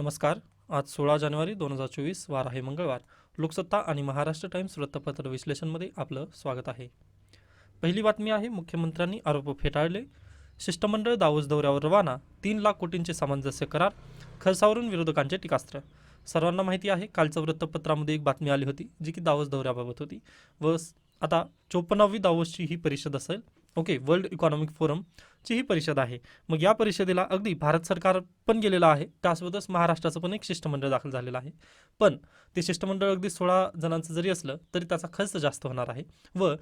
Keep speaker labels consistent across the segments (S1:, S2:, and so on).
S1: नमस्कार. आज सोळा जानेवारी दोन हजार चोवीस वार आहे मंगळवार. लोकसत्ता आणि महाराष्ट्र टाइम्स वृत्तपत्र विश्लेषणमध्ये आपलं स्वागत आहे. पहिली बातमी आहे मुख्यमंत्र्यांनी आरोप फेटाळले. शिष्टमंडळ दावोस दौऱ्यावर रवाना तीन लाख कोटींचे सामंजस्य करार खर्चावरून विरोधकांचे टीकास्त्र. सर्वांना माहिती आहे कालच्या वृत्तपत्रामध्ये एक बातमी आली होती जी की दावोस दौऱ्याबाबत होती. व आता चोपन्नावी दावोसची ही परिषद असेल ओके वर्ल्ड इकॉनॉमिक फोरमची ही परिषद आहे. मग या परिषदेला अगदी भारत सरकार पण गेलेलं आहे. त्यासोबतच महाराष्ट्राचं पण एक शिष्टमंडळ दाखल झालेलं आहे. पण ते शिष्टमंडळ अगदी सोळा जणांचं जरी असलं तरी त्याचा खर्च जास्त होणार आहे व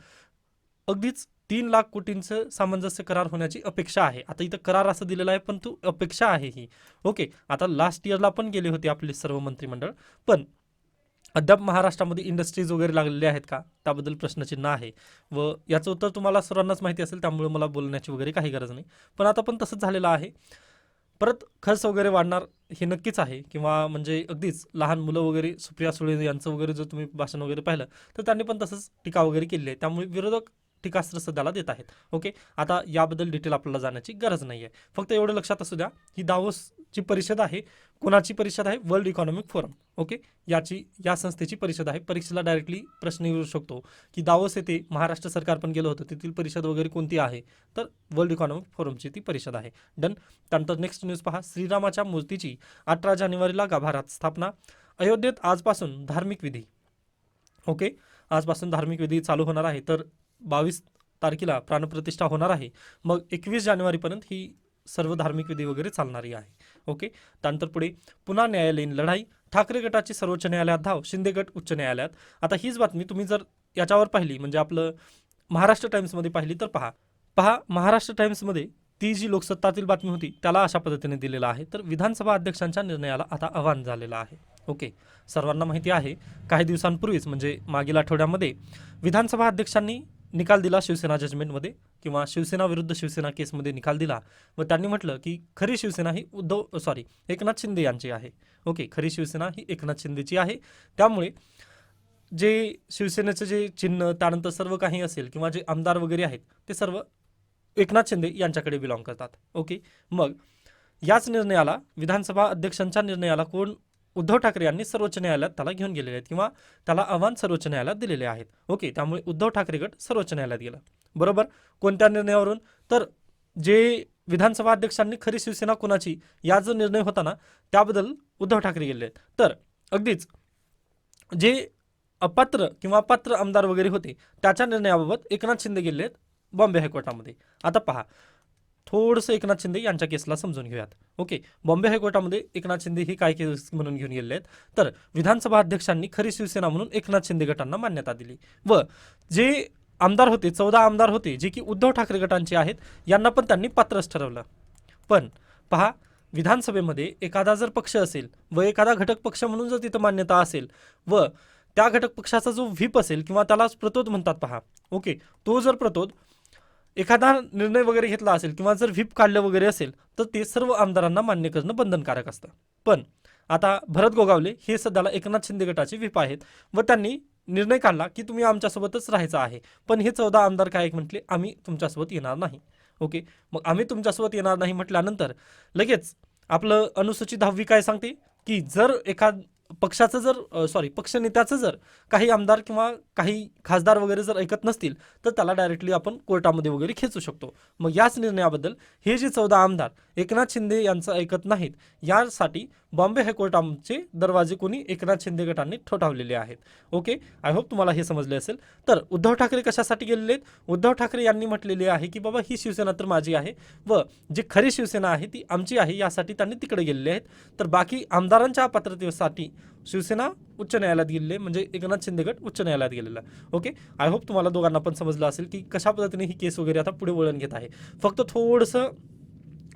S1: अगदीच तीन लाख कोटींचं सामंजस्य करार होण्याची अपेक्षा आहे. आता इथं करार असं दिलेलं आहे पण तू अपेक्षा आहे ही. ओके आता लास्ट इयरला पण गेले होते आपले सर्व मंत्रिमंडळ पण अद्याप महाराष्ट्रामध्ये इंडस्ट्रीज वगैरे लागलेले आहेत का? त्याबद्दल प्रश्नचिन्ह आहे. व याचं उत्तर तुम्हाला सर्वांनाच माहिती असेल त्यामुळे मला बोलण्याची वगैरे काही गरज नाही. पण आता पण तसंच झालेलं आहे. परत खर्च वगैरे वाढणार हे नक्कीच आहे. किंवा म्हणजे अगदीच लहान मुलं वगैरे सुप्रिया सुळे यांचं वगैरे जर तुम्ही भाषण वगैरे पाहिलं तर त्यांनी पण तसंच टीका वगैरे केली आहे. त्यामुळे विरोधक टीकास्त्र सध्याला देत आहेत. ओके आता याबद्दल डिटेल आपल्याला जाण्याची गरज नाही आहे फक्त एवढं लक्षात असू द्या ही दावोसची परिषद आहे. कोणाची परिषद आहे? वर्ल्ड इकॉनॉमिक फोरम ओके याची या संस्थेची परिषद आहे. परीक्षेला डायरेक्टली प्रश्न येऊ शकतो की दावोस येथे महाराष्ट्र सरकार पण गेलं होतं. तेथील परिषद वगैरे कोणती आहे? तर वर्ल्ड इकॉनॉमिक फोरमची ती परिषद आहे. डन त्यानंतर नेक्स्ट न्यूज पहा. श्रीरामाच्या मूर्तीची अठरा जानेवारीला गाभारात स्थापना. अयोध्येत आजपासून धार्मिक विधी. ओके आजपासून धार्मिक विधी चालू होणार आहे. तर बावीस तारखेला प्राणप्रतिष्ठा होणार आहे. मग एकवीस जानेवारीपर्यंत ही सर्व धार्मिक विधी वगैरे चालणारी आहे. ओके? त्यानंतर पुढे पुन्हा न्यायालयीन लढाई. ठाकरे गटाची सर्वोच्च न्यायालयात धाव शिंदे गट उच्च न्यायालयात. आता हीच बातमी तुम्ही जर याच्यावर पाहिली म्हणजे आपलं महाराष्ट्र टाइम्समध्ये पाहिली तर पहा. पहा महाराष्ट्र टाइम्समध्ये ती जी लोकसत्तातील बातमी होती त्याला अशा पद्धतीने दिलेलं आहे. तर विधानसभा अध्यक्षांच्या निर्णयाला आता आव्हान झालेलं आहे. ओके? सर्वांना माहिती आहे काही दिवसांपूर्वीच म्हणजे मागील आठवड्यामध्ये विधानसभा अध्यक्षांनी निकाल दिला शिवसेना जजमेंटमध्ये किंवा शिवसेना विरुद्ध शिवसेना केसमध्ये निकाल दिला. व त्यांनी म्हटलं की खरी शिवसेना ही उद्धव सॉरी एकनाथ शिंदे यांची आहे. ओके खरी शिवसेना ही एकनाथ शिंदेची आहे. त्यामुळे जे शिवसेनेचं जे चिन्ह त्यानंतर सर्व काही असेल किंवा जे आमदार वगैरे आहेत ते सर्व एकनाथ शिंदे यांच्याकडे बिलॉंग करतात. ओके मग याच निर्णयाला विधानसभा अध्यक्षांच्या निर्णयाला कोण उद्धव ठाकरे यांनी सर्वोच्च न्यायालयात त्याला घेऊन गेलेले आहेत किंवा त्याला आव्हान सर्वोच्च न्यायालयात दिलेले आहेत. ओके त्यामुळे उद्धव ठाकरे गट सर्वोच्च न्यायालयात गेला. बरोबर? कोणत्या निर्णयावरून? तर जे विधानसभा अध्यक्षांनी खरी शिवसेना कोणाची या जो निर्णय होता ना त्याबद्दल उद्धव ठाकरे गेले आहेत. तर अगदीच जे अपात्र किंवा पात्र आमदार वगैरे होते त्याच्या निर्णयाबाबत एकनाथ शिंदे गेले आहेत बॉम्बे हायकोर्टामध्ये. आता पहा थोडंसं एकनाथ शिंदे यांच्या केसला समजून घेऊयात. ओके बॉम्बे हायकोर्टामध्ये एकनाथ शिंदे ही काय केस म्हणून घेऊन गेलेले आहेत? तर विधानसभा अध्यक्षांनी खरी शिवसेना म्हणून एकनाथ शिंदे गटांना मान्यता दिली. व जे आमदार होते चौदा आमदार होते जे की उद्धव ठाकरे गटांचे आहेत यांना पण त्यांनी पात्रच ठरवलं. पण पहा विधानसभेमध्ये एखादा जर पक्ष असेल व एखादा घटक पक्ष म्हणून जर तिथं मान्यता असेल व त्या घटक पक्षाचा जो व्हीप असेल किंवा त्याला प्रतोद म्हणतात पहा. ओके तो जर प्रतोद एखादा निर्णय वगैरे घेतला असेल किंवा जर व्हीप काढलं वगैरे असेल तर ते सर्व आमदारांना मान्य करणं बंधनकारक असतं. पण आता भरत गोगावले हे सध्याला एकनाथ शिंदे गटाचे व्हीप आहेत व त्यांनी निर्णय काढला की तुम्ही आमच्यासोबतच राहायचं आहे. पण हे चौदा आमदार काय म्हटले? आम्ही तुमच्यासोबत येणार नाही. ओके? मग आम्ही तुमच्यासोबत येणार नाही म्हटल्यानंतर लगेच आपलं अनुसूचित दहावी काय सांगते? की जर एखाद पक्षाचं जर सॉरी पक्षनेत्याचं जर काही आमदार किंवा काही खासदार वगैरे जर ऐकत नसतील तर त्याला डायरेक्टली आपण कोर्टामध्ये वगैरे खेचू शकतो. मग याच निर्णयाबद्दल हे जे चौदा आमदार एकनाथ शिंदे यांचं ऐकत नाहीत यासाठी बॉम्बे हायकोर्टाचे दरवाजे कोणी एकनाथ शिंदे गटांनी ठोठावलेले आहेत. ओके? आय होप तुम्हाला हे समजले असेल. तर उद्धव ठाकरे कशासाठी गेलेले आहेत? उद्धव ठाकरे यांनी म्हटलेले आहे की बाबा ही शिवसेना तर माझी आहे व जी खरी शिवसेना आहे ती आमची आहे यासाठी त्यांनी तिकडे गेलेले आहेत. तर बाकी आमदारांच्या पात्रतेसाठी शिवसेना उच्च न्यायालयात गेलेले म्हणजे एकनाथ शिंदे गट उच्च न्यायालयात गेलेला. ओके आय होप तुम्हाला दोघांना पण समजलं असेल की कशा पद्धतीने ही केस वगैरे आता पुढे वळण घेत आहे. फक्त थोडंसं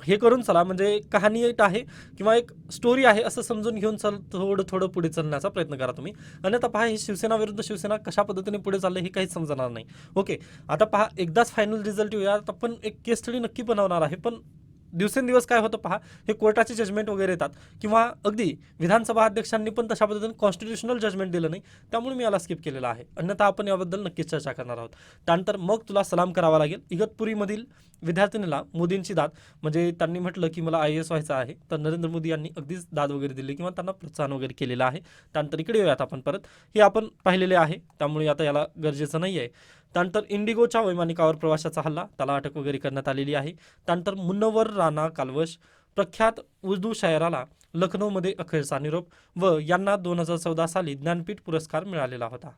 S1: हे करून चला म्हणजे कहाणी एक आहे किंवा एक स्टोरी आहे असं समजून घेऊन चल थोडं थोडं पुढे चालण्याचा प्रयत्न करा तुम्ही. आणि आता पहा हे शिवसेना विरुद्ध शिवसेना कशा पद्धतीने पुढे चाललं हे काहीच समजणार नाही. ओके आता पहा एकदाच फायनल रिझल्ट येऊया आता आपण एक केस स्टडी नक्की बनवणार आहे पण दिवसेंदिवस काय होतं पहा हे कोर्टाचे जजमेंट वगैरे येतात. किंवा अगदी विधानसभा अध्यक्षांनी पण तशा पद्धतीने कॉन्स्टिट्युशनल जजमेंट दिलं नाही त्यामुळे मी याला स्किप केलेला आहे. अन्यथा आपण याबद्दल नक्कीच चर्चा करणार आहोत. त्यानंतर मग तुला सलाम करावा लागेल. इगतपुरीमधील विद्यार्थिनीला मोदींची दाद. म्हणजे त्यांनी म्हटलं की मला आय एस व्हायचं आहे. तर नरेंद्र मोदी यांनी अगदीच दाद वगैरे दिली किंवा त्यांना प्रोत्साहन वगैरे केलेलं आहे. त्यानंतर इकडे येऊयात आपण परत. हे आपण पाहिलेले आहे. त्यामुळे आता याला गरजेचं नाही आहे त्यानंतर इंडिगोच्या वैमानिकावर प्रवाशाचा हल्ला त्याला अटक वगैरे करण्यात आलेली आहे. त्यानंतर मुन्नवर राणा कालवश प्रख्यात उर्दू शायराला लखनौमध्ये अखेरचा निरोप व यांना दोन हजार चौदा साली ज्ञानपीठ पुरस्कार मिळालेला होता.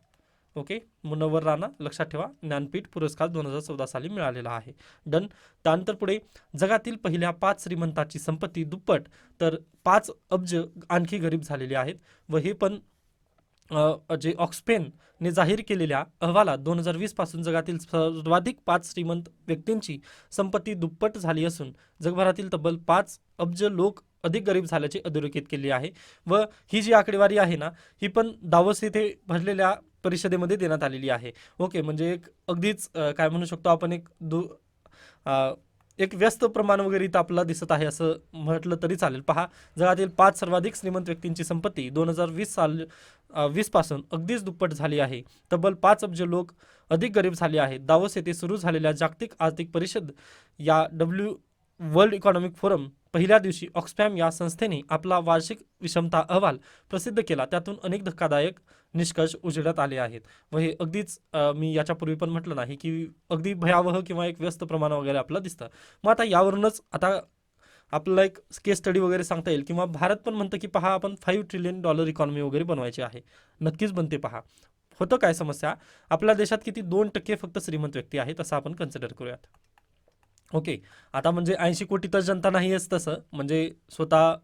S1: ओके? मुन्नवर राणा लक्षात ठेवा ज्ञानपीठ पुरस्कार दोन हजार चौदा साली मिळालेला आहे. डन. त्यानंतर पुढे जगातील पहिल्या पाच श्रीमंताची संपत्ती दुप्पट तर पाच अब्ज आणखी गरीब झालेली आहेत व हे पण जे ऑक्सपेनने जाहीर केलेल्या अहवालात दोन हजार वीसपासून जगातील सर्वाधिक पाच श्रीमंत व्यक्तींची संपत्ती दुप्पट झाली असून जगभरातील तब्बल पाच अब्ज लोक अधिक गरीब झाल्याचे अधोरेखित केले आहे व ही जी आकडेवारी आहे ना ही पण दावोस येथे भरलेल्या परिषदेमध्ये देण्यात आलेली आहे. ओके म्हणजे एक अगदीच काय म्हणू शकतो आपण एक दु एक व्यस्त प्रमाण वगैरे इथं आपल्याला दिसत आहे असं म्हटलं तरी चालेल. पहा जगातील पाच सर्वाधिक श्रीमंत व्यक्तींची संपत्ती दोन हजार वीस साल वीसपासून अगदीच दुप्पट झाली आहे. तब्बल पाच अब्ज लोक अधिक गरीब झाले आहेत. दावोस येथे सुरू झालेल्या जागतिक आर्थिक परिषद या डब्ल्यू वर्ल्ड इकॉनॉमिक फोरम पहिल्या दिवशी ऑक्सफॅम या संस्थेने आपला वार्षिक विषमता अहवाल प्रसिद्ध केला. त्यातून अनेक धक्कादायक निष्कर्ष उजेडात आले आहेत. व हे अगदीच मी याच्यापूर्वी पण म्हटलं नाही की अगदी भयावह किंवा एक व्यस्त प्रमाण वगैरे आपलं दिसतं. मग आता यावरूनच आता आपल्याला एक केस स्टडी वगैरे सांगता येईल किंवा भारत पण म्हणतं की पहा आपण फाईव्ह ट्रिलियन डॉलर इकॉनॉमी वगैरे बनवायची आहे. नक्कीच बनते पहा. होतं काय समस्या? आपल्या देशात किती दोन टक्के फक्त श्रीमंत व्यक्ती आहेत असं आपण कन्सिडर करूयात. ओके. आता म्हणजे ऐंशी कोटी तर जनता नाहीच तसं. म्हणजे स्वतः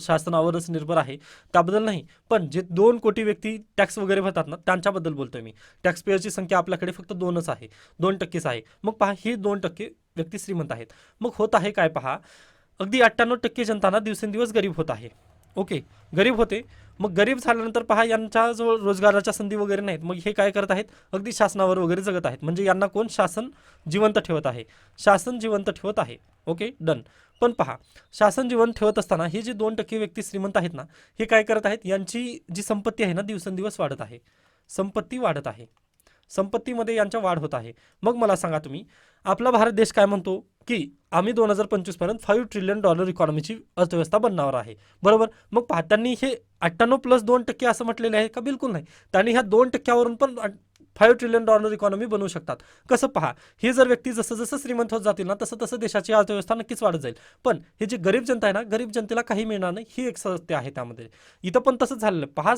S1: शासनावरच निर्भर आहे. त्याबद्दल नाही? पण जे दोन कोटी व्यक्ती टॅक्स वगैरे भरतात ना त्यांच्याबद्दल बोलतोय मी. टॅक्स पेअरची संख्या आपल्याकडे फक्त दोनच आहे. दोन टक्केच आहे. मग पहा हे दोन टक्के व्यक्ती श्रीमंत आहेत. मग होत आहे काय पहा? अगदी अठ्ठ्याण्णव टक्के जनताना दिवसेंदिवस गरीब होत आहे. ओके गरीब होते. मग गरीब झाल्यानंतर पहा यांच्याजवळ रोजगाराच्या संधी वगैरे नाहीत. मग हे काय करत आहेत? अगदी शासनावर वगैरे जगत आहेत. म्हणजे यांना कोण? शासन जिवंत ठेवत आहे. शासन जिवंत ठेवत आहे. Okay done. पण पहा शासन जिवंत ठेवत असताना हे जे दोन टक्के व्यक्ती श्रीमंत आहेत ना हे काय करत आहेत? यांची जी संपत्ती आहे ना दिवसेंदिवस वाढत आहे. संपत्ती वाढत आहे. संपत्तीमध्ये यांच्या वाढ होत आहे. मग मला सांगा तुम्ही आपला भारत देश काय म्हणतो की आम्ही दोन हजार पंचवीसपर्यंत फाईव्ह ट्रिलियन डॉलर इकॉनॉमीची अर्थव्यवस्था बनणार आहे. बरोबर? मग पहा त्यांनी हे अठ्ठ्याण्णव प्लस दोन टक्के असं म्हटलेले आहे का? बिलकुल नाही. त्यांनी ह्या दोन टक्क्यावरून पण फाईव्ह ट्रिलियन डॉलर इकॉनॉमी बनवू शकतात. कसं पहा हे जर व्यक्ती जसं जसं श्रीमंत होत जातील ना तसं तसं देशाची अर्थव्यवस्था नक्कीच वाढत जाईल. पण हे जे गरीब जनता आहे ना गरीब जनतेला काही मिळणार नाही ही एक सत्य आहे त्यामध्ये. इथं पण तसंच झालेलं पहा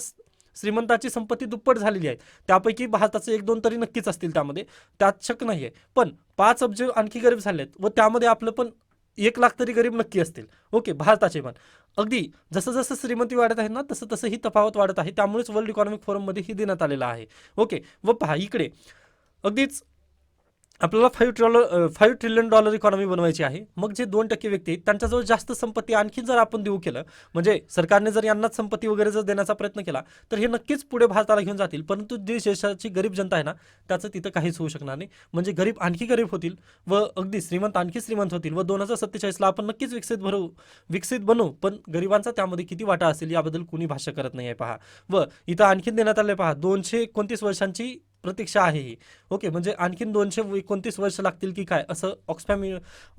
S1: श्रीमंताची संपत्ती दुप्पट झालेली आहे. त्यापैकी भारताचे एक दोन तरी नक्कीच असतील त्यामध्ये. त्यात शक नाही आहे. पण पाच अब्ज आणखी गरीब झाले आहेत व त्यामध्ये आपलं पण एक लाख तरी गरीब नक्की असतील. ओके भारताचे पण. अगदी जसं जसं श्रीमंती वाढत आहे ना तसं तसं ही तफावत वाढत आहे. त्यामुळेच वर्ल्ड इकॉनॉमिक फोरममध्ये ही देण्यात आलेलं आहे. ओके व पहा इकडे. अगदीच आपल्याला five troller five trillion dollar economy बनवायची आहे. मग जे दोन टक्के व्यक्ती आहेत त्यांच्याजवळ जास्त संपत्ती आणखी जर आपण देऊ केलं म्हणजे सरकारने जर यांनाच संपत्ती वगैरे जर देण्याचा प्रयत्न केला तर हे नक्कीच पुढे भारताला घेऊन जातील. परंतु जी देशाची गरीब जनता आहे ना त्याचं तिथं काहीच होऊ शकणार नाही. म्हणजे गरीब आणखी गरीब होतील व अगदी श्रीमंत आणखी श्रीमंत होतील व दोन हजार सत्तेचाळीसला आपण नक्कीच विकसित भरू विकसित बनू. पण गरिबांचा त्यामध्ये किती वाटा असेल याबद्दल कुणी भाष्य करत नाही आहे पहा. व इथं आणखीन देण्यात आलं आहे पहा. दोनशे एकोणतीस वर्षांची प्रतीक्षा आहे ही. ओके म्हणजे आणखीन दोनशे एकोणतीस वर्ष लागतील की काय? असं ऑक्सफॅम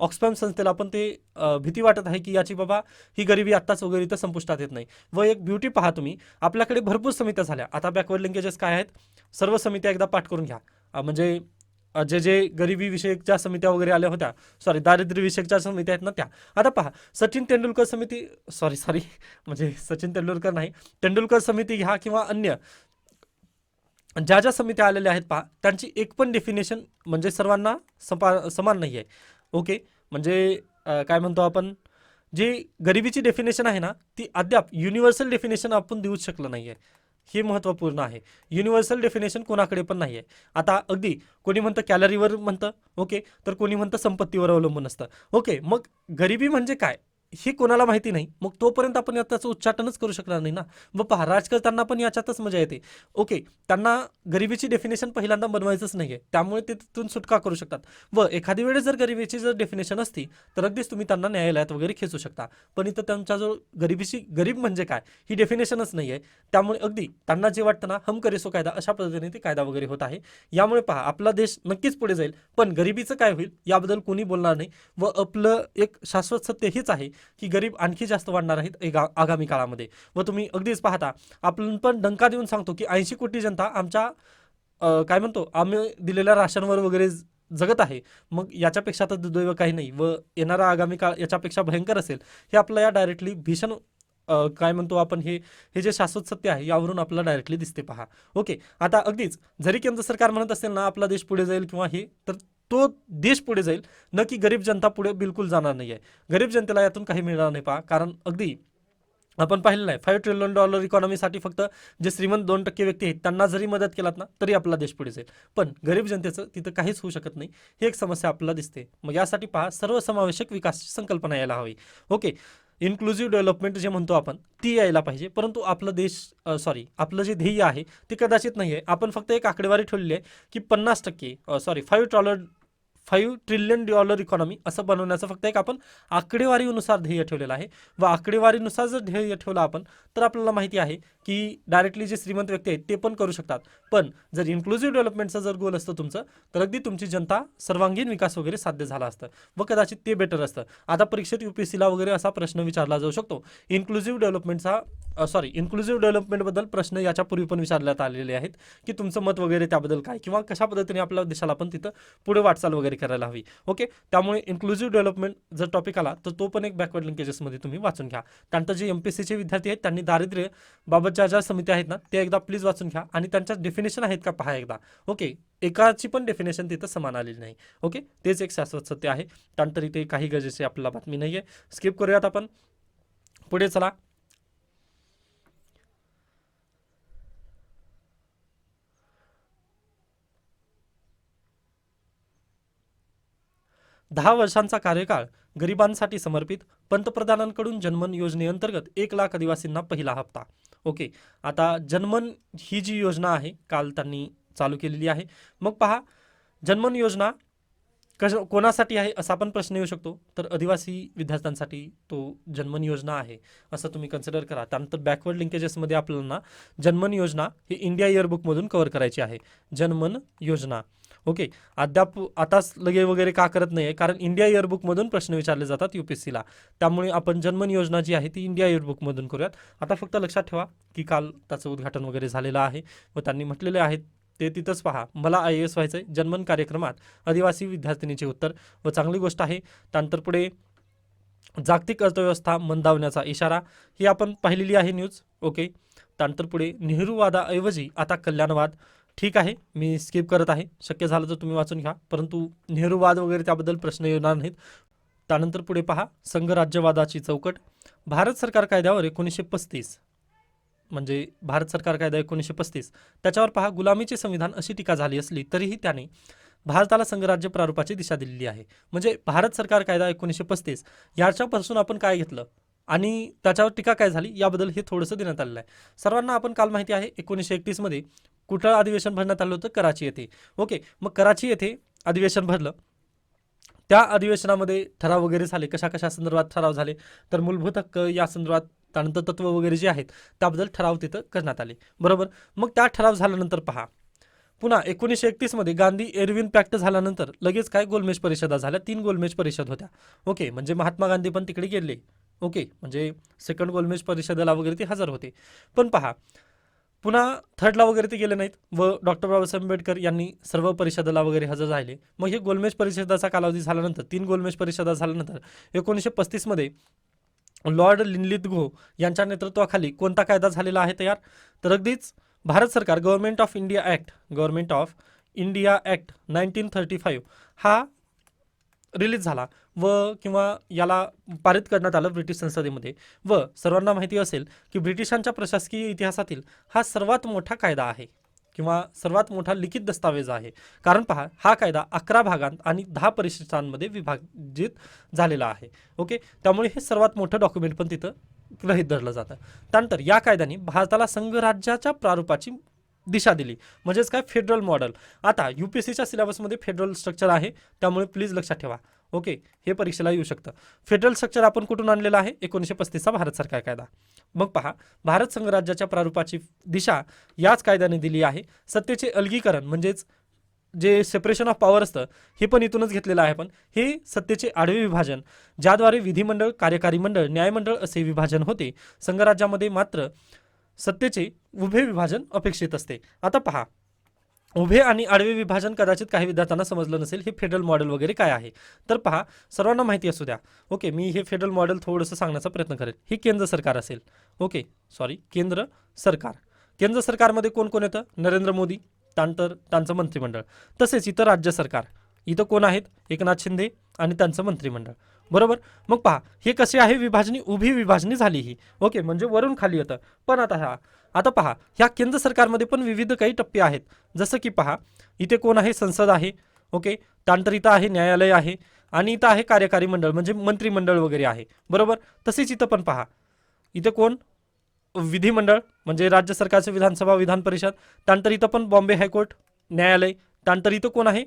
S1: ऑक्सफॅम संस्थेला पण ते भीती वाटत आहे की याची बाबा ही गरिबी आत्ताच वगैरे इथं संपुष्टात येत नाही. व एक ब्युटी पहा तुम्ही. आपल्याकडे भरपूर समित्या झाल्या. आता बॅकवर्ड लिंकेजेस काय आहेत? सर्व समित्या एकदा पाठ करून घ्या. म्हणजे जे जे गरिबी ज्या समित्या वगैरे आल्या होत्या सॉरी दारिद्र्यविषयक ज्या समित्या आहेत ना त्या. आता पहा सचिन तेंडुलकर समिती सॉरी सॉरी म्हणजे सचिन तेंडुलकर नाही तेंडुलकर समिती घ्या किंवा अन्य. ज्या ज्या समित्या आलेल्या आहेत पहा त्यांची एक पण डेफिनेशन म्हणजे सर्वांना सपा समान नाही आहे ओके म्हणजे काय म्हणतो आपण? जी गरिबीची डेफिनेशन आहे ना ती अद्याप युनिव्हर्सल डेफिनेशन आपण देऊच शकलं नाही आहे हे महत्त्वपूर्ण आहे. युनिव्हर्सल डेफिनेशन कोणाकडे पण नाही आहे आता अगदी कोणी म्हणतं कॅलरीवर म्हणतं ओके तर कोणी म्हणतं संपत्तीवर अवलंबून असतं. ओके मग गरिबी म्हणजे काय? हे कोणाला माहिती नाही. मग तोपर्यंत आपण या- त्याचं उच्चाटनच करू शकणार नाही ना. व पहा राजकारत्यांना पण याच्यातच मजा येते. ओके त्यांना गरिबीची डेफिनेशन पहिल्यांदा बनवायचंच नाही आहे त्यामुळे ते तिथून सुटका करू शकतात. व एखादी वेळेस जर गरिबीची जर डेफिनेशन असती तर अगदीच तुम्ही त्यांना न्यायालयात वगैरे खेचू शकता. पण इथं त्यांच्या जो गरिबीची गरीब म्हणजे काय ही डेफिनेशनच नाही आहे त्यामुळे अगदी त्यांना जे वाटतं ना हम करेसो कायदा अशा पद्धतीने ते कायदा वगैरे होत आहे. यामुळे पहा आपला देश नक्कीच पुढे जाईल. पण गरिबीचं काय होईल याबद्दल कोणी बोलणार नाही. व आपलं एक शाश्वत सत्य हेच आहे. की गरीब आणखी जास्त वाढणार आहेत एक आगामी काळामध्ये. व तुम्ही अगदीच पाहता आपण पण डंका देऊन सांगतो की ऐंशी कोटी जनता आमच्या काय म्हणतो आम्ही दिलेल्या राशनवर वगैरे जगत आहे. मग याच्यापेक्षा तर दुर्दैव काही नाही. व येणारा आगामी काळ याच्यापेक्षा भयंकर असेल. हे आपलं या डायरेक्टली भीषण काय म्हणतो आपण हे हे जे शाश्वत सत्य आहे यावरून आपल्याला डायरेक्टली दिसते पहा. ओके. आता अगदीच जरी केंद्र सरकार म्हणत असेल ना आपला देश पुढे जाईल किंवा हे तर तो देश पुढे जाईल. न की गरीब जनता पुढे बिलकुल जाणार नाही आहे गरीब जनतेला यातून काही मिळणार नाही पहा. कारण अगदी आपण पाहिलेलं आहे फाईव्ह ट्रिलियन डॉलर इकॉनॉमीसाठी फक्त जे श्रीमंत दोन टक्के व्यक्ती आहेत त्यांना जरी मदत केलात ना तरी आपला देश पुढे जाईल. पण गरीब जनतेचं तिथं काहीच होऊ शकत नाही. ही एक समस्या आपल्याला दिसते. मग यासाठी पहा सर्वसमावेशक विकास संकल्पना यायला हवी. ओके. इन्क्लुझिव्ह डेव्हलपमेंट जे म्हणतो आपण ती यायला पाहिजे. परंतु आपलं देश सॉरी आपलं जे ध्येय आहे ते कदाचित नाही आहे आपण फक्त एक आकडेवारी ठेवलेली आहे की पन्नास टक्के sorry five dollar five trillion dollar economy असं बनवण्याचं फक्त एक आपण आकडेवारीनुसार ध्येय ठेवलेलं आहे. व आकडेवारीनुसार जर ध्येय ठेवलं आपण तर आपल्याला माहिती आहे की डायरेक्टली जे श्रीमंत व्यक्ती आहेत ते पण करू शकतात. पण जर इन्क्लुझिव्ह डेव्हलपमेंटचं जर गोल असतं तुमचं तर अगदी तुमची जनता सर्वांगीण विकास वगैरे साध्य झाला असतं. व कदाचित ते बेटर असतं. आता परीक्षेत युपीएससीला वगैरे असा प्रश्न विचारला जाऊ शकतो. इन्क्लुझिव्ह डेव्हलपमेंटचा सॉरी इन्क्लुझिव्ह डेव्हलपमेंटबद्दल प्रश्न याच्यापूर्वी पण विचारण्यात आलेले आहेत की तुमचं मत वगैरे त्याबद्दल काय किंवा कशा पद्धतीने आपल्या देशाला पण तिथं पुढे वाटचाल वगैरे करायला हवी. ओके? त्यामुळे इन्क्लुझिव्ह डेव्हलपमेंट जर टॉपिक आला तर तो पण एक बॅकवर्ड लिंकेजेसमध्ये तुम्ही वाचून घ्या. त्यानंतर जे एम पी एस सीचे विद्यार्थी आहेत त्यांनी दारिद्र्य बाबतच्या ज्या समित्या आहेत ना ते एकदा प्लीज वाचून घ्या. आणि त्यांच्या डेफिनेशन आहेत का पहा एकदा. ओके एकाची पण डेफिनेशन तिथं समान आलेली नाही. ओके तेच एक शाश्वत सत्य आहे. त्यानंतर इथे काही गरजेची आपल्याला बातमी नाही आहे स्किप करूयात आपण. पुढे चला. दहा वर्षांचा कार्यकाळ गरिबांसाठी समर्पित पंतप्रधानांकडून जनमन योजनेअंतर्गत एक लाख आदिवासींना पहिला हप्ता. ओके. आता जनमन ही जी योजना आहे काल त्यांनी चालू केलेली आहे. मग पहा जनमन योजना कश कोणासाठी आहे असा पण प्रश्न येऊ शकतो. तर आदिवासी विद्यार्थ्यांसाठी तो जनमन योजना आहे असं तुम्ही कन्सिडर करा. त्यानंतर बॅकवर्ड लिंकेजेसमध्ये आपल्याला जनमन योजना ही इंडिया इयरबुकमधून कव्हर करायची आहे. जनमन योजना. ओके. अद्याप आताच लगे वगैरे का करत नाही आहे कारण इंडिया इयरबुकमधून प्रश्न विचारले जातात यू पी एस सीला. त्यामुळे आपण जनमन योजना जी आहे ती इंडिया इयरबुकमधून करूयात. आता फक्त लक्षात ठेवा की काल त्याचं उद्घाटन वगैरे झालेलं आहे व त्यांनी म्हटलेले आहेत ते तिथंच पहा. मला आय ए एस व्हायचं आहे जनमन कार्यक्रमात आदिवासी विद्यार्थिनीचे उत्तर व चांगली गोष्ट आहे. त्यानंतर पुढे जागतिक अर्थव्यवस्था मंदावण्याचा इशारा ही आपण पाहिलेली आहे न्यूज. ओके. त्यानंतर पुढे नेहरूवादाऐवजी आता कल्याणवाद ठीक आहे मी स्किप करत आहे. शक्य झालं तर तुम्ही वाचून घ्या. परंतु नेहरूवाद वगैरे त्याबद्दल प्रश्न येणार नाहीत. त्यानंतर पुढे पहा. संघराज्यवादाची चौकट. भारत सरकार कायद्यावर एकोणीसशे पस्तीस. म्हणजे भारत सरकार कायदा एकोणीसशे पस्तीस. त्याच्यावर पहा गुलामीचे संविधान अशी टीका झाली असली तरीही त्याने भारताला संघराज्य प्रारूपाची दिशा दिलेली आहे. म्हणजे भारत सरकार कायदा एकोणीसशे पस्तीस. याच्यापासून आपण काय घेतलं? आणि त्याच्यावर टीका काय झाली? याबद्दल हे थोडंसं देण्यात आलेलं आहे. सर्वांना आपण काल माहिती आहे एकोणीसशे एकतीसमध्ये कुठं अधिवेशन भरण्यात आलं होतं? कराची येथे. ओके मग कराची येथे अधिवेशन भरलं. त्या अधिवेशनामध्ये ठराव वगैरे झाले. कशा कशा संदर्भात ठराव झाले? तर मूलभूत हक्क या संदर्भात त्यानंतर तत्व वगैरे जे आहेत त्याबद्दल ठराव तिथं करण्यात आले. बरोबर? मग त्या ठराव झाल्यानंतर पहा. पुन्हा एकोणीसशे एकतीसमध्ये गांधी एरविन पॅक्ट झाल्यानंतर लगेच काय गोलमेज परिषदा झाल्या? तीन गोलमेज परिषद होत्या. ओके म्हणजे महात्मा गांधी पण तिकडे गेले. ओके म्हणजे सेकंड गोलमेज परिषदेला वगैरे ते हजर होते. पण पहा पुन्हा थर्डला वगैरे ते गेले नाहीत व डॉक्टर बाबासाहेब आंबेडकर यांनी सर्व परिषदेला वगैरे हजर राहिले. मग हे गोलमेज परिषदाचा कालावधी झाल्यानंतर तीन गोलमेज परिषदा झाल्यानंतर एकोणीसशे पस्तीसमध्ये लॉर्ड लिनलित घो यांच्या नेतृत्वाखाली कोणता कायदा झालेला आहे तयार? तर अगदीच भारत सरकार government of India act government of India act nineteen thirty five हा रिलीज झाला व किंवा याला पारित करण्यात आलं ब्रिटिश संसदेमध्ये. व सर्वांना माहिती असेल की ब्रिटिशांच्या प्रशासकीय इतिहासातील हा सर्वात मोठा कायदा आहे किंवा सर्वात मोठा लिखित दस्तावेज आहे. कारण पहा हा कायदा अकरा भागांत आणि दहा परिशिष्टांमध्ये विभाजित झालेला आहे. ओके? त्यामुळे हे सर्वात मोठं डॉक्युमेंट पण तिथं ग्रहित धरलं जातं. त्यानंतर या कायद्याने भारताला संघराज्याच्या प्रारूपाची दिशा दिली. म्हणजेच काय? Federal model. आता यू पी एस सीच्या सिलेबसमध्ये फेडरल स्ट्रक्चर आहे. त्यामुळे प्लीज लक्षात ठेवा. ओके हे परीक्षेला येऊ शकतं. फेडरल स्ट्रक्चर आपण कुठून आणलेलं आहे? एकोणीसशे पस्तीसचा भारत सरकार कायदा. मग पहा भारत संघराज्याच्या प्रारूपाची दिशा याच कायद्याने दिली आहे. सत्तेचे अलगीकरण म्हणजेच जे सेपरेशन ऑफ पॉवर असतं हे पण इथूनच घेतलेलं आहे पण हे सत्तेचे आडवे विभाजन ज्याद्वारे विधिमंडळ कार्यकारी मंडळ न्यायमंडळ असे विभाजन होते. संघराज्यामध्ये मात्र सत्तेचे उभे विभाजन अपेक्षित असते. आता पहा. उभे आणि आडवे विभाजन कदाचित काही विद्यार्थ्यांना समजलं नसेल हे फेडरल मॉडेल वगैरे काय आहे? तर पहा सर्वांना माहिती असू द्या. ओके मी हे फेडरल मॉडेल थोडंसं सांगण्याचा प्रयत्न करेल. हे केंद्र सरकार असेल. ओके सॉरी केंद्र सरकार. केंद्र सरकारमध्ये कोण कोण येतं? नरेंद्र मोदी त्यानंतर त्यांचं मंत्रिमंडळ. तसेच इथं राज्य सरकार. इथं कोण आहेत? एकनाथ शिंदे आणि त्यांचं मंत्रिमंडळ. बरोबर? मग पहा हे कसे आहे विभाजनी उभी विभाजनी झाली ही ओके म्हणजे वरून खाली येतं. पण आता हा आता पहा ह्या केंद्र सरकारमध्ये पण विविध काही टप्पे आहेत. जसं की पहा इथे कोण आहे? संसद आहे. ओके? त्यानंतर इथं आहे न्यायालय आहे. आणि इथं आहे कार्यकारी मंडळ म्हणजे मंत्रिमंडळ वगैरे आहे. बरोबर? तसेच इथं पण पहा. इथे कोण? विधिमंडळ म्हणजे राज्य सरकारचे विधानसभा विधान परिषद. त्यानंतर इथं पण बॉम्बे हायकोर्ट न्यायालय. त्यानंतर इथं कोण आहे?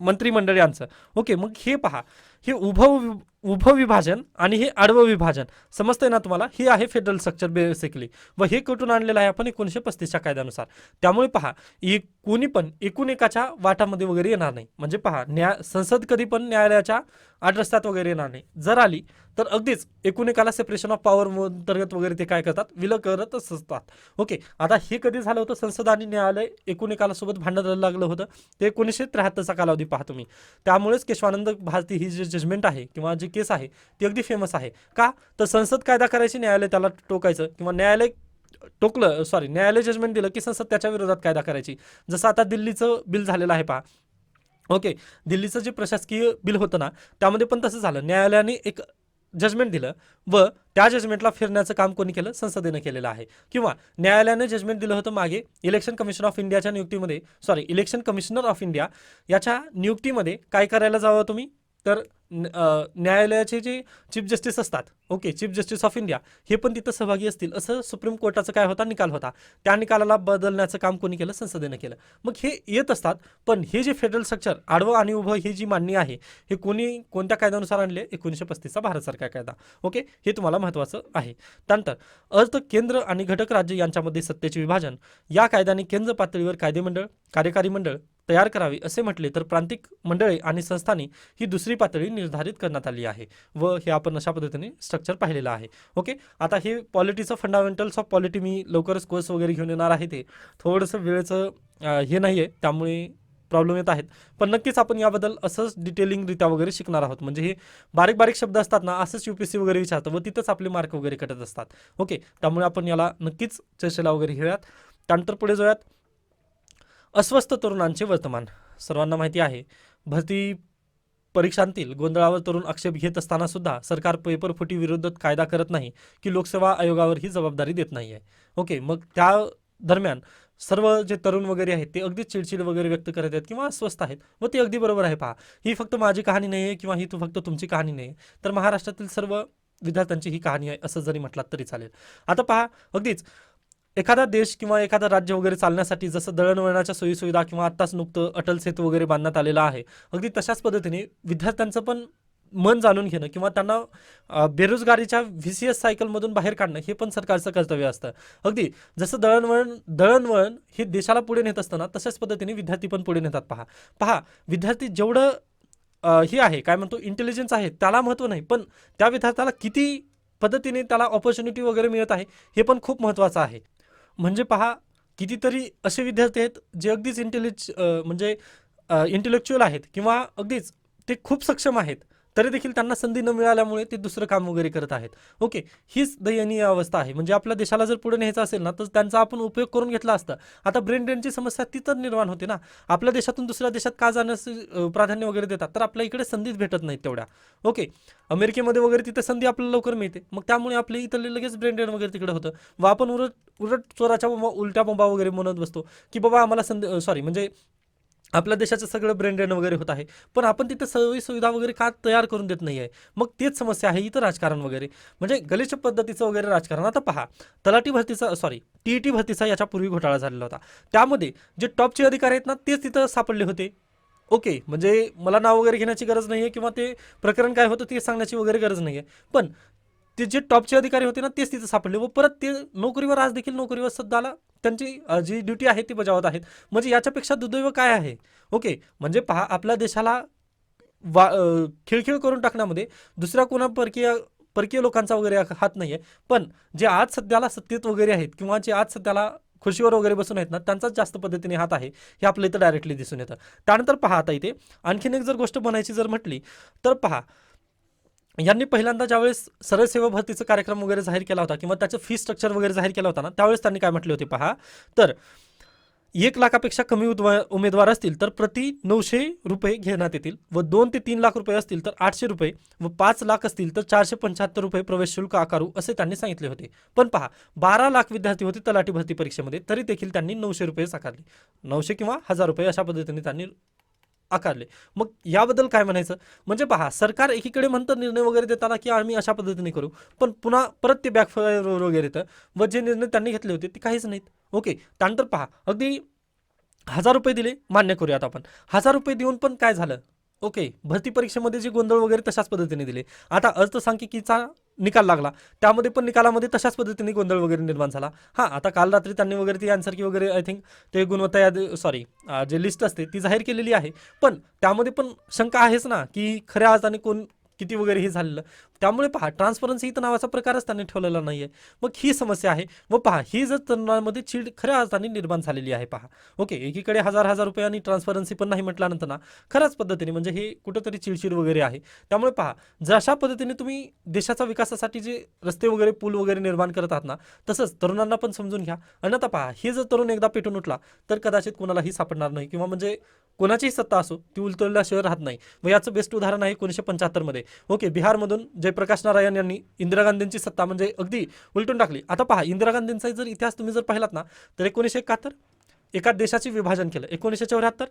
S1: मंत्रिमंडळ यांचं. ओके मग हे पहा. हे उभं वि- उभं विभाजन आणि हे आडवं विभाजन. समजतंय ना तुम्हाला? हे आहे फेडरल स्ट्रक्चर बेसिकली व हे कुठून आणलेलं आहे आपण? एकोणीसशे पस्तीसच्या कायद्यानुसार. त्यामुळे पहा एक कोणी पण एकूण एकाच्या वाटामध्ये वगैरे येणार नाही. म्हणजे पहा न्याय संसद कधी पण न्यायालयाच्या आडरस्त्यात वगैरे येणार नाही. जर आली तर अगदीच एकूण एकाला सेपरेशन ऑफ पॉवर अंतर्गत वगैरे ते काय करतात? विलं करतच असतात. ओके आता हे कधी झालं होतं? संसद आणि न्यायालय एकूण एकाला सोबत भांडण लागलं होतं. ते एकोणीसशे त्र्याहत्तरचा कालावधी पहा तुम्ही. त्यामुळेच केशवानंद भारती ही जी जजमेंट आहे किंवा जी केस आहे ती अगदी फेमस आहे. का? तर संसद कायदा करायची न्यायालय त्याला टोकायचं किंवा न्यायालय टोकलं सॉरी न्यायालय जजमेंट दिलं की संसद त्याच्या विरोधात कायदा करायची. जसं आता दिल्लीचं बिल झालेलं आहे पहा. ओके दिल्लीचं जे प्रशासकीय बिल होतं ना त्यामध्ये पण तसं झालं. न्यायालयाने एक जजमेंट दिलं व त्या जजमेंटला फिरण्याचं काम कोणी केलं? संसदेनं केलेलं आहे. किंवा न्यायालयाने जजमेंट दिलं होतं मागे इलेक्शन कमिशन ऑफ इंडियाच्या नियुक्तीमध्ये sorry election commissioner of India याच्या नियुक्तीमध्ये काय करायला जावं तुम्ही? तर न- न्यायालयाचे जे चीफ जस्टिस असतात okay chief justice of India हे पण तिथं सहभागी असतील. असं सुप्रीम कोर्टाचा काय होता? निकाल होता. त्या निकालाला बदलण्याचं काम कोणी केलं? संसदेनं केलं. मग हे येत असतात पण हे जे फेडरल स्ट्रक्चर आडवं आणि उभं ही जी मांडणी आहे हे कोणी कोणत्या कायद्यानुसार आणले? एकोणीसशे पस्तीसचा भारत सरकार कायदा. ओके? हे तुम्हाला महत्त्वाचं आहे. त्यानंतर अर्थ केंद्र आणि घटक राज्य यांच्यामध्ये सत्तेचे विभाजन. या कायद्याने केंद्र पातळीवर कायदेमंडळ कार्यकारी मंडळ तयार करावी असे म्हटले तर प्रांतिक मंडळे आणि संस्थांनी ही दुसरी पातळी निर्धारित करण्यात आली आहे व हे आपण अशा पद्धतीने स्ट्रक्चर पाहिलेलं आहे. ओके आता हे पॉलिटीचं फंडामेंटल्स ऑफ पॉलिटी मी लवकरच कोर्स वगैरे घेऊन येणार आहे ते. थोडंसं वेळेचं हे नाही आहे त्यामुळे प्रॉब्लेम येत आहेत. पण नक्कीच आपण याबद्दल असंच डिटेलिंगरित्या वगैरे शिकणार आहोत. म्हणजे हे बारीक बारीक शब्द असतात ना असंच यू पी सी वगैरे विचारतं व तिथंच आपले मार्क वगैरे कटत असतात. ओके त्यामुळे आपण याला नक्कीच चर्चेला वगैरे घेऊयात. त्यानंतर पुढे जाऊयात. अस्वस्थ तरुणांचे वर्तमान. सर्वांना माहिती आहे भरती परीक्षांतील गोंधळावर तरुण आक्षेप घेत असताना सुद्धा सरकार पेपर फुटी विरोधात कायदा करत नाही की लोकसेवा आयोगावर ही जबाबदारी देत नाही आहे ओके मग त्या दरम्यान सर्व जे तरुण वगैरे आहेत ते अगदी चिडचिड वगैरे व्यक्त करत आहेत किंवा अस्वस्थ आहेत व ते अगदी बरोबर आहे पहा. ही फक्त माझी कहाणी नाही आहे किंवा ही तू फक्त तुमची कहाणी नाही आहे तर महाराष्ट्रातील सर्व विद्यार्थ्यांची ही कहाणी आहे असं जरी म्हटलात तरी चालेल. आता पहा अगदीच एखादा देश किंवा एखादा राज्य वगैरे चालण्यासाठी जसं दळणवळणाच्या सोयीसुविधा किंवा आत्ताच नुकतं अटल सेतू वगैरे बांधण्यात आलेला आहे अगदी तशाच पद्धतीने विद्यार्थ्यांचं पण मन जाणून घेणं किंवा त्यांना बेरोजगारीच्या व्ही सी एस सायकलमधून बाहेर काढणं हे पण सरकारचं कर्तव्य असतं. अगदी जसं दळणवळण दळणवळण हे देशाला पुढे नेत असतं ना तशाच पद्धतीने विद्यार्थी पण पुढे नेतात. पहा पहा विद्यार्थी जेवढं हे आहे काय म्हणतो इंटेलिजन्स आहे त्याला महत्त्व नाही पण त्या विद्यार्थ्याला किती पद्धतीने त्याला ऑपॉर्च्युनिटी वगैरे मिळत आहे हे पण खूप महत्त्वाचं आहे. म्हणजे पहा कितीतरी असे विद्यार्थी आहेत जे अगदीच इंटेलिज म्हणजे इंटेलेक्च्युअल आहेत किंवा अगदीच ते खूप सक्षम आहेत. तरी देखील त्यांना संधी न मिळाल्यामुळे ते दुसरं काम वगैरे करत आहेत. ओके हीच दयनीय अवस्था आहे. म्हणजे आपल्या देशाला जर पुढे न्यायचं असेल ना तर त्यांचा आपण उपयोग करून घेतला असता. आता ब्रेन ड्रेनची समस्या ती तर निर्माण होते ना. आपल्या देशातून दुसऱ्या देशात का जाण्यास प्राधान्य वगैरे देतात? तर आपल्या इकडे संधीच भेटत नाहीत तेवढ्या. ओके अमेरिकेमध्ये वगैरे तिथे संधी आपल्याला लवकर मिळते. मग त्यामुळे आपले इथले लगेच ब्रेन ड्रेन वगैरे तिकडे होतं. व आपण उलट उलट चोराच्या बोंबा उलट्या बोंबा वगैरे म्हणत बसतो. की बाबा आम्हाला संधी सॉरी म्हणजे आपल्या देशाचं सगळं ब्रँडेड वगैरे होत आहे. पण आपण तिथे सोयी सुविधा वगैरे का तयार करून देत नाही आहे मग तेच समस्या आहे इथं राजकारण वगैरे. म्हणजे गलिच्छ पद्धतीचं वगैरे राजकारण. आता पहा तलाठी भरतीचा सॉरी टी ई टी भरतीचा याच्यापूर्वी घोटाळा झालेला होता. त्यामध्ये जे टॉपचे अधिकारी आहेत ना तेच तिथं सापडले होते. ओके म्हणजे मला नाव वगैरे घेण्याची गरज नाही आहे किंवा ते प्रकरण काय होतं ते सांगण्याची वगैरे गरज नाही आहे पण ते जे टॉपचे अधिकारी होते ना तेच तिथे सापडले. व परत ते नोकरीवर आज देखील नोकरीवर सध्याला त्यांची जी ड्युटी आहे ती बजावत आहेत. म्हणजे याच्यापेक्षा दुर्दैव काय आहे? ओके म्हणजे पहा आपल्या देशाला वा खिळखिळ करून टाकण्यामध्ये दुसऱ्या कोणा परकीय परकीय लोकांचा वगैरे हात नाही आहे पण जे आज सध्याला सत्तेत वगैरे आहेत किंवा जे आज सध्याला खुर्शीवर वगैरे बसून आहेत ना त्यांचाच जास्त पद्धतीने हात आहे हे आपल्या इथं डायरेक्टली दिसून येतं. त्यानंतर पहा आता इथे आणखीन एक जर गोष्ट बनायची जर म्हटली तर पहा यांनी पहिल्यांदा ज्यावेळेस सरळ सेवा भरतीचा कार्यक्रम वगैरे जाहीर केला होता किंवा त्याचं फी स्ट्रक्चर वगैरे जाहीर केला होता ना त्यावेळेस त्यांनी काय म्हटले होते पहा? तर एक लाखापेक्षा कमी उद्वा- उमेदवार असतील तर प्रति नऊशे रुपये घेण्यात येतील व दोन ते तीन लाख रुपये असतील तर आठशे रुपये व पाच लाख असतील तर चारशे पंच्याहत्तर रुपये प्रवेश शुल्क आकारू असे त्यांनी सांगितले होते. पण पहा बारा लाख विद्यार्थी होते तलाठी भरती परीक्षेमध्ये तरी देखील त्यांनी नऊशे रुपये साकारले. नऊशे किंवा हजार रुपये अशा पद्धतीने त्यांनी आकारले. मग याबद्दल काय म्हणायचं? म्हणजे पहा सरकार एकीकडे म्हणतं निर्णय वगैरे देताना की आम्ही अशा पद्धतीने करू पण पुन्हा परत ते बॅकफायर वगैरे येतं. व जे निर्णय त्यांनी घेतले होते ते काहीच नाहीत. ओके त्यानंतर पहा अगदी हजार रुपये दिले मान्य करूयात आपण. हजार रुपये देऊन पण काय झालं? ओके भरती परीक्षेमध्ये जे गोंधळ वगैरे तशाच पद्धतीने दिले. आता अर्थसंख्यिकीचा निकाल लागला. त्यामध्ये पण निकालामध्ये तशाच पद्धतीने गोंधळ वगैरे निर्माण झाला. हां आता काल रात्री त्यांनी वगैरे ती आन्सर की वगैरे आय थिंक ते गुणवत्ता यादी सॉरी जे लिस्ट असते ती जाहीर केलेली आहे. पण त्यामध्ये पण शंका आहेच ना की खऱ्या अर्थाने कोण किती वगैरे हे झालेलं. त्यामुळे पहा ट्रान्सपरन्सी इथं नावाचा प्रकारच त्यांनी ठेवलेला नाही आहे मग ही समस्या आहे. व पहा ही जर तरुणांमध्ये चीड खऱ्या अर्थाने निर्माण झालेली आहे पहा. ओके एकीकडे हजार हजार रुपये आणि ट्रान्सपरन्सी पण नाही म्हटल्यानंतर ना खऱ्याच पद्धतीने म्हणजे हे कुठंतरी चिडचिड वगैरे आहे. त्यामुळे पहा जशा पद्धतीने तुम्ही देशाच्या विकासासाठी जे रस्ते वगैरे पूल वगैरे निर्माण करत आहात ना तसंच तरुणांना पण समजून घ्या. आणि आता पहा हे जर तरुण एकदा पेटून उठला तर कदाचित कोणालाही सापडणार नाही किंवा म्हणजे कोणाचीही सत्ता असो ती उलटवल्याशिवाय राहत नाही. व याचं बेस्ट उदाहरण आहे एकोणीसशे पंच्याहत्तरमध्ये. ओके बिहारमधून जयप्रकाश नारायण यांनी इंदिरा गांधींची सत्ता म्हणजे अगदी उलटून टाकली. आता पहा इंदिरा गांधींचा जर इतिहास तुम्ही जर पाहिलात ना तर एकोणीसशे एकाहत्तर एका देशाचे विभाजन केलं. एकोणीसशे चौऱ्याहत्तर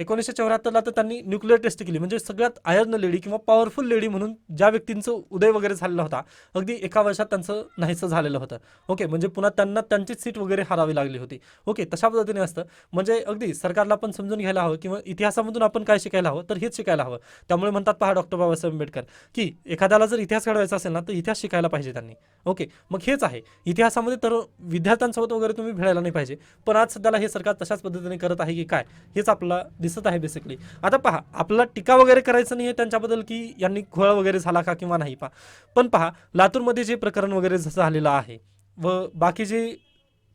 S1: एकोणीसशे चौऱ्याहत्तरला तर त्यांनी न्यूक्लिअर टेस्ट केली. म्हणजे सगळ्यात आयर्न लेडी किंवा पॉवरफुल लेडी म्हणून ज्या व्यक्तींचं उदय वगैरे झालेला होता अगदी एका वर्षात त्यांचं नाहीसं झालेलं होतं. ओके म्हणजे पुन्हा त्यांना त्यांचीच सीट वगैरे हरावी लागली होती. ओके तशा पद्धतीने असतं. म्हणजे अगदी सरकारला पण समजून घ्यायला हवं किंवा इतिहासामधून आपण काय शिकायला हवं तर हेच शिकायला हवं. त्यामुळे म्हणतात पहा डॉक्टर बाबासाहेब आंबेडकर की एखाद्याला जर इतिहास घडवायचा असेल ना तर इतिहास शिकायला पाहिजे त्यांनी. ओके मग हेच आहे. इतिहासामध्ये तर विद्यार्थ्यांसोबत वगैरे तुम्ही भिडायला नाही पाहिजे. पण आज सध्याला हे सरकार तशाच पद्धतीने करत आहे की काय हेच आपला दिसत आहे बेसिकली आता पहा आपल्याला टीका वगैरे करायचं नाही आहे त्यांच्याबद्दल की यांनी खोळा वगैरे झाला का किंवा नाही पहा. पण पहा लातूरमध्ये जे प्रकरण वगैरे जसं झालेलं आहे व बाकी जे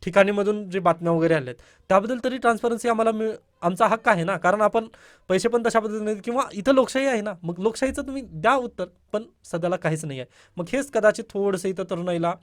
S1: ठिकाणीमधून जे बातम्या वगैरे आल्या आहेत त्याबद्दल तरी ट्रान्सपरन्सी आम्हाला मिळ आमचा हक्क आहे ना? कारण आपण पैसे पण तशा पद्धतीने किंवा इथं लोकशाही आहे ना? मग लोकशाहीचं तुम्ही द्या उत्तर पण सध्याला काहीच नाही आहे मग हेच कदाचित थोडंसं इथं तरुणाईला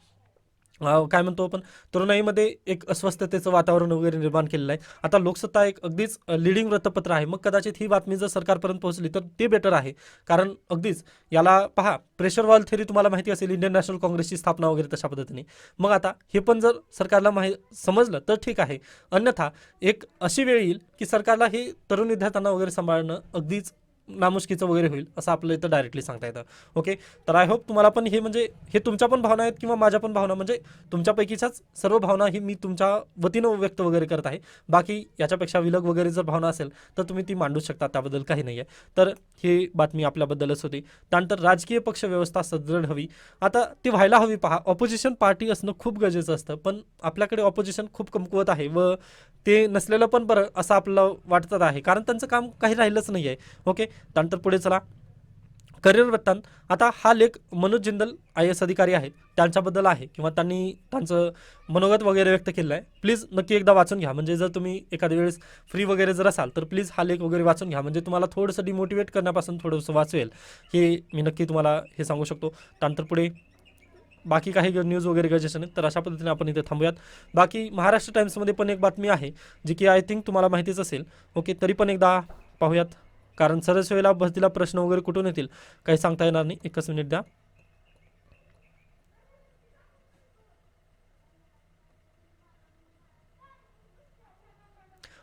S1: काय म्हणतो आपण तरुणाईमध्ये एक अस्वस्थतेचं वातावरण वगैरे निर्माण केलेलं आहे. आता लोकसत्ता एक अगदीच लिडिंग वृत्तपत्र आहे. मग कदाचित ही बातमी जर सरकारपर्यंत पोहोचली तर ते बेटर आहे. कारण अगदीच याला पहा प्रेशर वॉल थेरी तुम्हाला माहिती असेल इंडियन नॅशनल काँग्रेसची स्थापना वगैरे तशा पद्धतीने. मग आता हे पण जर सरकारला माहि समजलं तर ठीक आहे. अन्यथा एक अशी वेळ येईल की सरकारला हे तरुण विद्यार्थ्यांना वगैरे सांभाळणं अगदीच नामुष्कीचं वगैरे होईल असं आपलं इथं डायरेक्टली सांगता येतं. ओके तर आय होप तुम्हाला पण हे म्हणजे हे तुमच्या पण भावना आहेत किंवा माझ्या पण भावना म्हणजे तुमच्यापैकीच्याच सर्व भावना ही मी तुमच्या वतीनं व्यक्त वगैरे करत आहे. बाकी याच्यापेक्षा विलग वगैरे जर भावना असेल तर तुम्ही ती मांडू शकता त्याबद्दल काही नाही आहे तर ही बातमी आपल्याबद्दलच होती. त्यानंतर राजकीय पक्ष व्यवस्था सदृढ हवी. आता ती व्हायला हवी पहा. ऑपोजिशन पार्टी असणं खूप गरजेचं असतं पण आपल्याकडे ऑपोजिशन खूप कमकुवत आहे व ते नसलेलं पण बरं असं आपलं वाटत आहे. कारण त्यांचं काम काही राहिलंच नाही आहे ओके त्यानंतर पुढे चला. करिअर वृत्तांत आता हा लेख मनोज जिंदल आय एस अधिकारी आहेत त्यांच्याबद्दल आहे किंवा त्यांनी त्यांचं मनोगत वगैरे व्यक्त केलं आहे. प्लीज नक्की एकदा वाचून घ्या. म्हणजे जर तुम्ही एखाद्या वेळेस फ्री वगैरे जर असाल तर प्लीज हा लेख वगैरे वाचून घ्या. म्हणजे तुम्हाला थोडंसं डिमोटिवेट करण्यापासून थोडंसं वाचवेल. हे मी नक्की तुम्हाला हे सांगू शकतो. त्यानंतर पुढे बाकी काही न्यूज वगैरे गरजेचे नाही तर अशा पद्धतीने आपण इथे थांबूयात. बाकी महाराष्ट्र टाईम्समध्ये पण एक बातमी आहे जी की आय थिंक तुम्हाला माहितीच असेल. ओके तरी पण एकदा पाहूयात. कारण सरस वेळेला प्रश्न वगैरे कुठून येतील? काही सांगता येणार नाही. एकच मिनिट द्या.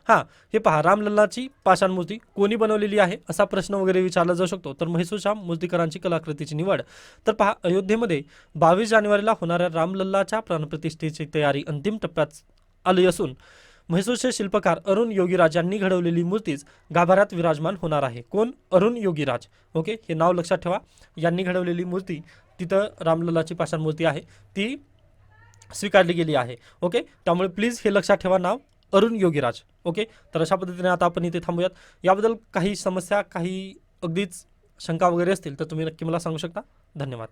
S1: हां हे पहा. रामलल्लाची पाषाण मूर्ती कोणी बनवलेली आहे असा प्रश्न वगैरे विचारला जाऊ शकतो. तर म्हैसूरश्याम मूर्तीकरांची कलाकृतीची निवड. तर पहा अयोध्येमध्ये बावीस जानेवारीला होणाऱ्या रामलल्लाच्या प्राणप्रतिष्ठेची तयारी अंतिम टप्प्यात आली असून म्हैसूरचे शिल्पकार अरुण योगीराज यांनी घडवलेली मूर्तीच गाभाऱ्यात विराजमान होणार आहे. कोण? अरुण योगीराज. ओके? हे नाव लक्षात ठेवा. यांनी घडवलेली मूर्ती तिथं रामलल्लाची पाषाण मूर्ती आहे. ती स्वीकारली गेली आहे. ओके? त्यामुळे प्लीज हे लक्षात ठेवा नाव. अरुण योगीराज. ओके? तर अशा पद्धतीने आता आपण इथे थांबूयात. याबद्दल काही समस्या काही अगदीच शंका वगैरे असतील तर तुम्ही नक्की मला सांगू शकता. धन्यवाद.